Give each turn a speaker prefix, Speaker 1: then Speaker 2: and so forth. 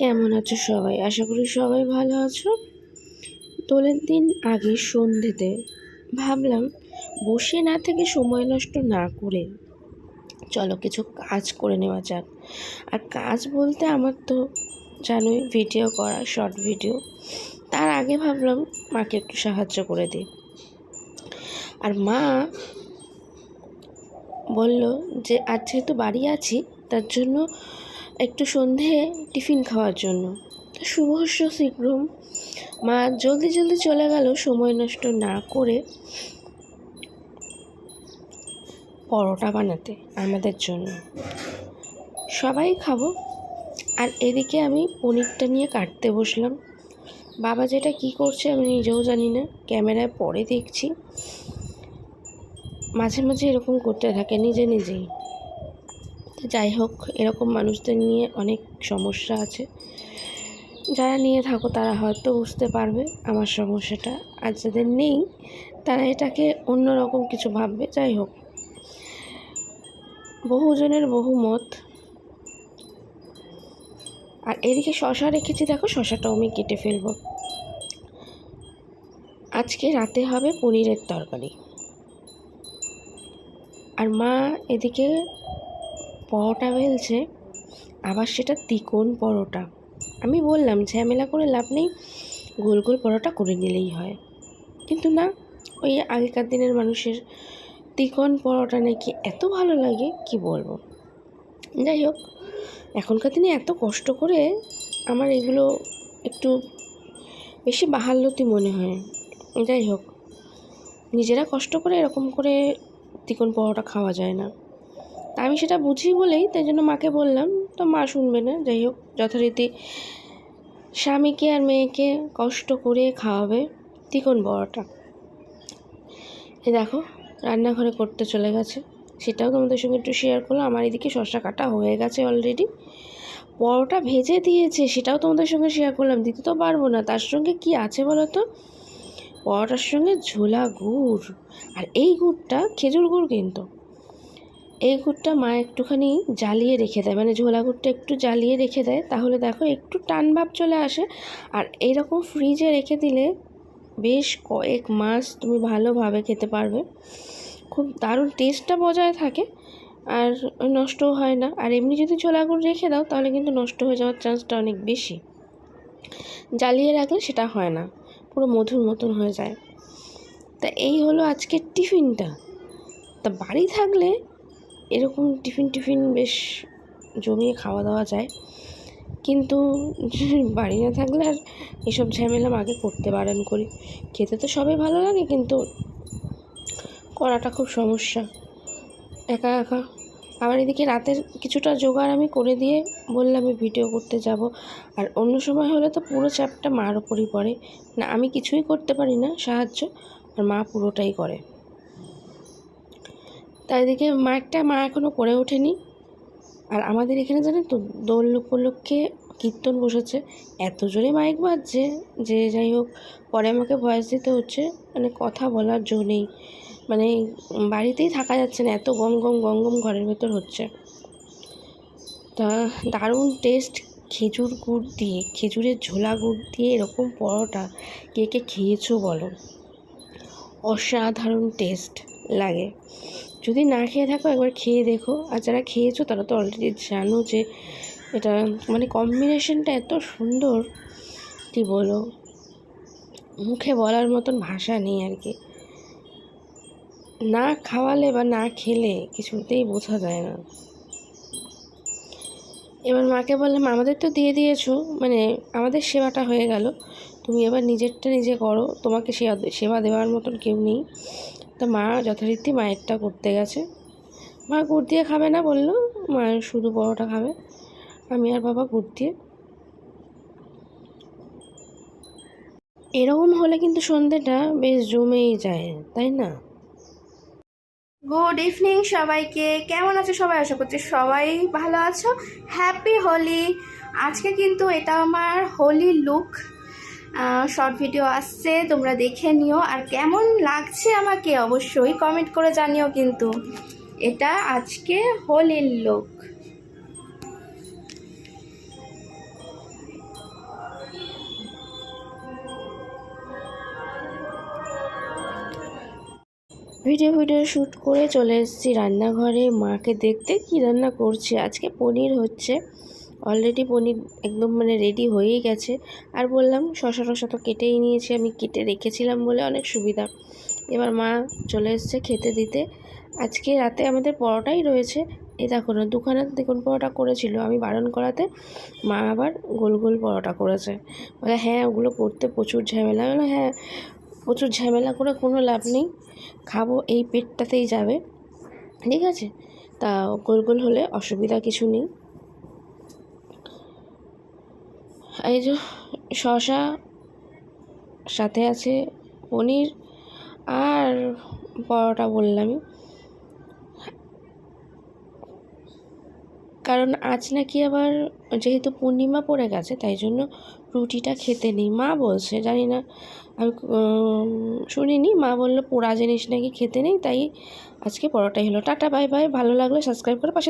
Speaker 1: কেমন আছো সবাই? আশা করি সবাই ভালো আছো। দোলের দিন আগে সন্ধ্যেতে ভাবলাম বসে না থেকে সময় নষ্ট না করে চলো কিছু কাজ করে নেওয়া যাক। আর কাজ বলতে আমার তো জানোই ভিডিও করা শর্ট ভিডিও তার আগে ভাবলাম মাকে একটু সাহায্য করে দিই। আর মা বলল যে আজ যেহেতু বাড়ি আছি, তার জন্য একটু সন্ধে টিফিন খাওয়ার জন্য। শুভস্য শীঘ্রম। মা জলদি জলদি চলে গেল, সময় নষ্ট না করে পরোটা বানাতে আমাদের জন্য। সবাই খাব। আর এদিকে আমি পনিরটা নিয়ে কাটতে বসলাম। বাবা যেটা কি করছে আমি নিজেও জানি না, ক্যামেরায় পরে দেখছি। মাঝে মাঝে এরকম করতে থাকে, নিজে নিজেই। তো যাই হোক, এরকম মানুষদের নিয়ে অনেক সমস্যা আছে। যারা নিয়ে থাকো, তারা হয়তো বুঝতে পারবে আমার সমস্যাটা। আর যাদের নেই, তারা এটাকে অন্য রকম কিছু ভাববে। যাই হোক, বহুজনের বহু মত। আর এদিকে শশা রেখেছি, দেখো শশাটাও আমি কেটে ফেলব। আজকে রাতে হবে পনিরের তরকারি। আর মা এদিকে পরোটা বেলছে, আবার সেটা তিকোন পরোটা। আমি বললাম, ঝামেলা করে লাভ নেই, গোল গোল পরোটা করে নিলেই হয়। কিন্তু না, ওই আগেকার দিনের মানুষের তিকোন পরোটা নাকি এত ভালো লাগে, কি বলব? যাই হোক, এখনকার দিনে এত কষ্ট করে আমার এগুলো একটু বেশি বাহাল্যতি মনে হয়। যাই হোক, নিজেরা কষ্ট করে এরকম করে তিকোন পরোটা খাওয়া যায় না। আমি সেটা বুঝি বলেই তাই জন্য মাকে বললাম, তো মা শুনবে না, যাই হোক, যথারীতি স্বামীকে আর মেয়েকে কষ্ট করে খাওয়াবে তিকোন পরোটা এ দেখো, রান্নাঘরে করতে চলে গেছে। সেটাও তোমাদের সঙ্গে একটু শেয়ার করলাম। আমার এদিকে শসা কাটা হয়ে গেছে অলরেডি পরোটা ভেজে দিয়েছে, সেটাও তোমাদের সঙ্গে শেয়ার করলাম। দিতে তো পারব না, তার সঙ্গে কি আছে বলো তো পরোটার সঙ্গে ঝোলা গুড়। আর এই গুড়টা খেজুর গুড় কিন্তু। এই গুড়টা মা একটুখানি জ্বালিয়ে রেখে দেয়। মানে ঝোলা গুড়টা একটু জ্বালিয়ে রেখে দেয়। তাহলে দেখো একটু টান ভাব চলে আসে। আর এইরকম ফ্রিজে রেখে দিলে বেশ কয়েক মাস তুমি ভালোভাবে খেতে পারবে। খুব দারুণ টেস্টটা বজায় থাকে। আর নষ্টও হয় না। আর এমনি যদি ছোলা গুড় রেখে দাও, তাহলে কিন্তু নষ্ট হয়ে যাওয়ার চান্সটা অনেক বেশি। জ্বালিয়ে রাখলে সেটা হয় না। পুরো মধুর মতন হয়ে যায়। তা এই হলো আজকের টিফিনটা। তা বাড়ি থাকলে এরকম টিফিন টিফিন বেশ জমিয়ে খাওয়া দাওয়া যায়। কিন্তু বাড়ি না থাকলে আর এসব ঝামেলা আগে করতে বারণ করি। খেতে তো সবাই ভালো লাগে কিন্তু করাটা খুব সমস্যা। একা একা। আবার এদিকে রাতের কিছুটা জোগাড় আমি করে দিয়ে বললাম আমি ভিডিও করতে যাব। আর অন্য সময় হলে তো পুরো চাপটা মার ওপরই পড়ে। না, আমি কিছুই করতে পারি না, সাহায্য। আর মা পুরোটাই করে। তাই এদিকে মাঠটা মা এখনও করে ওঠেনি। আর আমাদের এখানে জানেন তো, দোল উপলক্ষে কীর্তন বসেছে। এত জোরে মাইক বাজছে যে যাই হোক, পরে আমাকে ভয়েস দিতে হচ্ছে। মানে কথা বলার জো নেই। মানে বাড়িতেই থাকা যাচ্ছে না, এত গম গম গম গম ঘরের ভেতর হচ্ছে। তা দারুণ টেস্ট খেজুর গুড় দিয়ে, খেজুরের ঝোলা গুড় দিয়ে এরকম পরোটা কে কে খেয়েছো বলো? অসাধারণ টেস্ট লাগে। যদি না খেয়ে থাকো, একবার খেয়ে দেখো। আর যারা খেয়েছো, তারা তো অলরেডি জানো যে এটা মানে কম্বিনেশনটা এত সুন্দর। কী বলো মুখে বলার মতন ভাষা নেই আর কি। না খাওয়ালে বা না খেলে কিছুতেই বোঝা যায় না। এবার মাকে বললাম, আমাদের তো দিয়ে দিয়েছ মানে আমাদের সেবাটা হয়ে গেল। তুমি এবার নিজেরটা নিজে করো। তোমাকে সেবা সেবা দেওয়ার মতন কেউ নেই। তো মা যথারীতি মায়েরটা করতে গেছে। মা গুড় দিয়ে খাবে না বলল, মা শুধু পরোটা খাবে। আমি আর বাবা গুড় দিয়ে এরকম হলে কিন্তু সন্ধ্যেটা বেশ জমেই যায়, তাই না?
Speaker 2: গুড ইভিনিং সবাইকে। কেমন আছো সবাই? আশা করছি সবাই ভালো আছো। হ্যাপি হোলি আজকে কিন্তু এটা আমার হোলি লুক শর্ট ভিডিও আসছে, তোমরা দেখে নিও। আর কেমন লাগছে আমাকে অবশ্যই কমেন্ট করে জানিও কিন্তু। এটা আজকে হোলির লোক।
Speaker 1: ভিডিও ভিডিও শ্যুট করে চলে এসেছি রান্নাঘরে। মাকে দেখতে কি রান্না করছে? আজকে পনির হচ্ছে। অলরেডি পনির একদম মানে রেডি হয়েই গেছে। আর বললাম শশা টশা তো কেটেই নিয়েছি, আমি কেটে রেখেছিলাম বলে অনেক সুবিধা। এবার মা চলে এসছে খেতে দিতে। আজকে রাতে আমাদের পরোটাই রয়েছে। এই দেখো না, দুখানা দেখুন পরোটা করেছিল। আমি বারণ করাতে মা আবার গোল গোল পরোটা করেছে। বলে হ্যাঁ ওগুলো করতে প্রচুর ঝামেলা। বলে হ্যাঁ প্রচুর ঝামেলা করে কোনো লাভ নেই। খাব, এই পেটটাতেই যাবে। ঠিক আছে। তা গোল গোল হলে অসুবিধা কিছু নেই। এই যে শশা, সাথে আছে পনির আর পরোটা বললামই। কারণ আজ নাকি আবার যেহেতু পূর্ণিমা পড়ে গেছে, তাই জন্য রুটিটা খেতে নেই। মা বলছে, জানি না, আমি শুনিনি। মা বলল, পোড়া জিনিস নাকি খেতে নেই, তাই আজকে পরোটাই হলো। Tata, bye bye. ভালো লাগলে সাবস্ক্রাইব করে পাশে